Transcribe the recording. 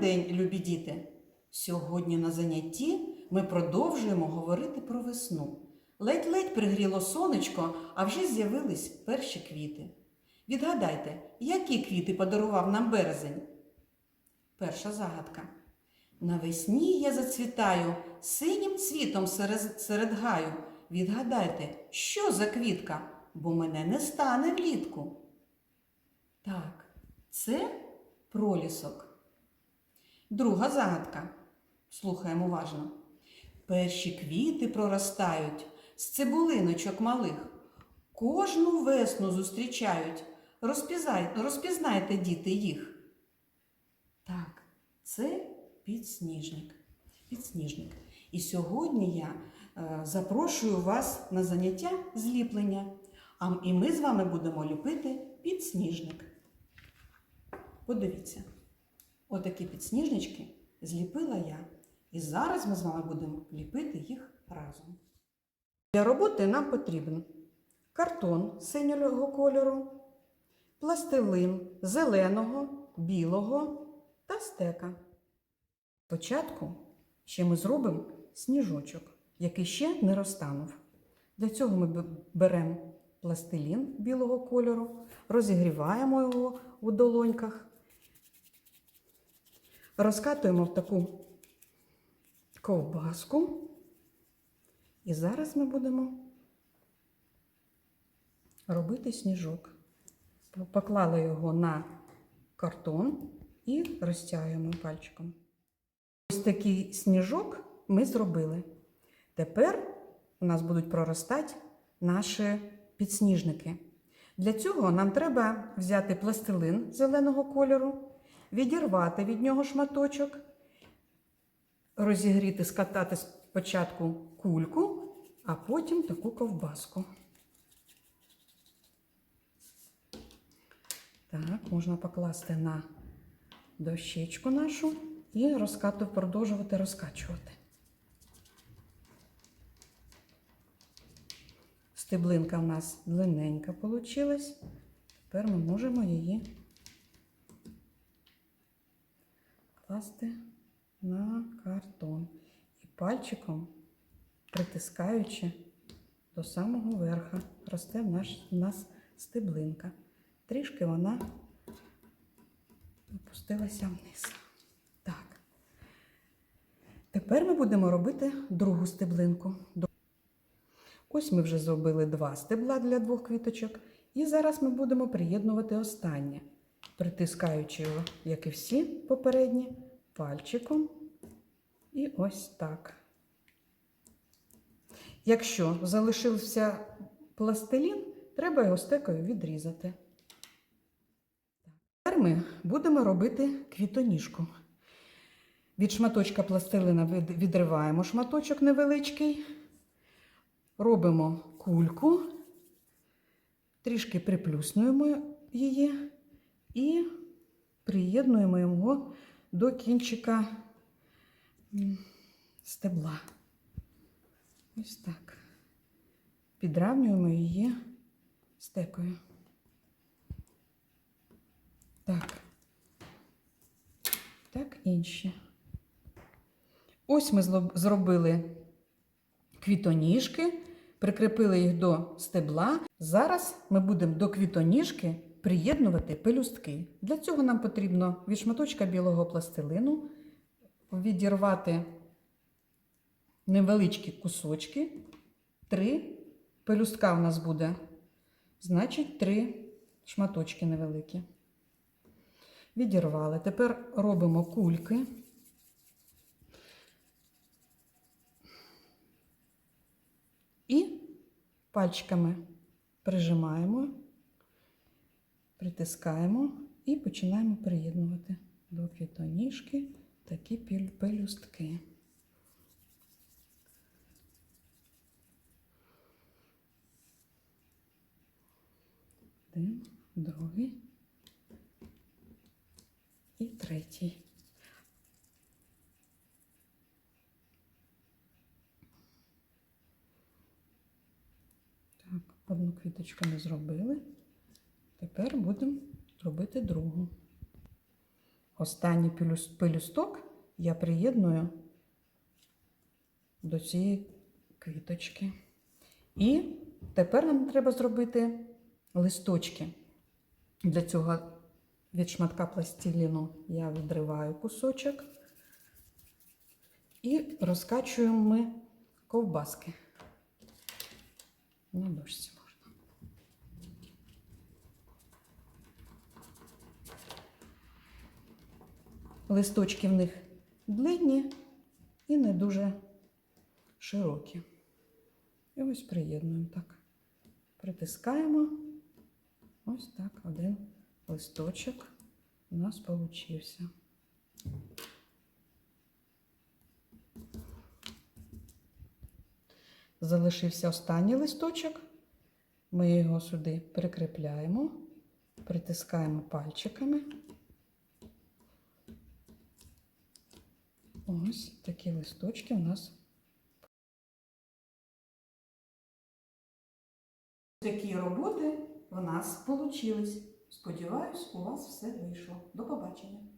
день, любі діти! Сьогодні на занятті ми продовжуємо говорити про весну. Ледь-ледь пригріло сонечко, а вже з'явились перші квіти. Відгадайте, які квіти подарував нам березень? Перша загадка. Навесні я зацвітаю синім цвітом серед, серед гаю. Відгадайте, що за квітка, бо мене не стане влітку. Так, це пролісок. Друга загадка. Слухаємо уважно. Перші квіти проростають з цибулиночок малих. Кожну весну зустрічають. Розпізнай, розпізнайте, діти, їх. Так, це підсніжник. Підсніжник. І сьогодні я е, запрошую вас на заняття зліплення. А і ми з вами будемо ліпити підсніжник. Подивіться, отакі підсніжнички зліпила я. І зараз ми з вами будемо ліпити їх разом. Для роботи нам потрібен картон синього кольору, пластилин зеленого, білого та стека. Спочатку ще ми зробимо сніжочок, який ще не розтанув. Для цього ми беремо пластилін білого кольору, розігріваємо його у долоньках, розкатуємо в таку ковбаску. І зараз ми будемо робити сніжок. Поклали його на картон і розтягуємо пальчиком. Ось такий сніжок ми зробили. Тепер у нас будуть проростати наші підсніжники. Для цього нам треба взяти пластилин зеленого кольору, відірвати від нього шматочок, розігріти, скатати спочатку кульку, а потім таку ковбаску. Так, можна покласти на дощечку нашу і розкату, продовжувати розкачувати. Стеблинка в нас длинненька вийшла. Тепер ми можемо її класти на картон і пальчиком, притискаючи до самого верха, росте в наш, в нас стеблинка. Трішки вона опустилася вниз. Так. Тепер ми будемо робити другу стеблинку. Ось ми вже зробили два стебла для двох квіточок. І зараз ми будемо приєднувати останнє, притискаючи його, як і всі попередні, пальчиком. І ось так. Якщо залишився пластилін, треба його стекою відрізати. Тепер ми будемо робити квітоніжку. Від шматочка пластилина відриваємо шматочок невеличкий, робимо кульку, трішки приплюснуємо її і приєднуємо його до кінчика стебла. Ось так. Підравнюємо її стекою. Так. Так, інші. Ось ми зробили квітоніжки, прикріпили їх до стебла. Зараз ми будемо до квітоніжки приєднувати пелюстки. Для цього нам потрібно від шматочка білого пластилину відірвати невеличкі кусочки. Три пелюстка у нас буде, значить, три шматочки невеликі. Відірвали. Тепер робимо кульки. І пальчиками прижимаємо, притискаємо і починаємо приєднувати до квітоніжки такі пелюстки. Один, другий і третій. Так, одну квіточку ми зробили. Тепер будемо робити другу. останній пелюсток я приєдную до цієї квіточки. І тепер нам треба зробити листочки. Для цього від шматка пластиліну я відриваю кусочок і розкачуємо ми ковбаски. На дошці можна. Листочки в них длинні і не дуже широкі. І ось приєднуємо так. Притискаємо. Ось так один листочок у нас получився. Залишився останній листочок. Ми його сюди прикріпляємо, притискаємо пальчиками. Ось такі листочки у нас. Такі роботи в нас вийшли. Сподіваюсь, у вас все вийшло. До побачення.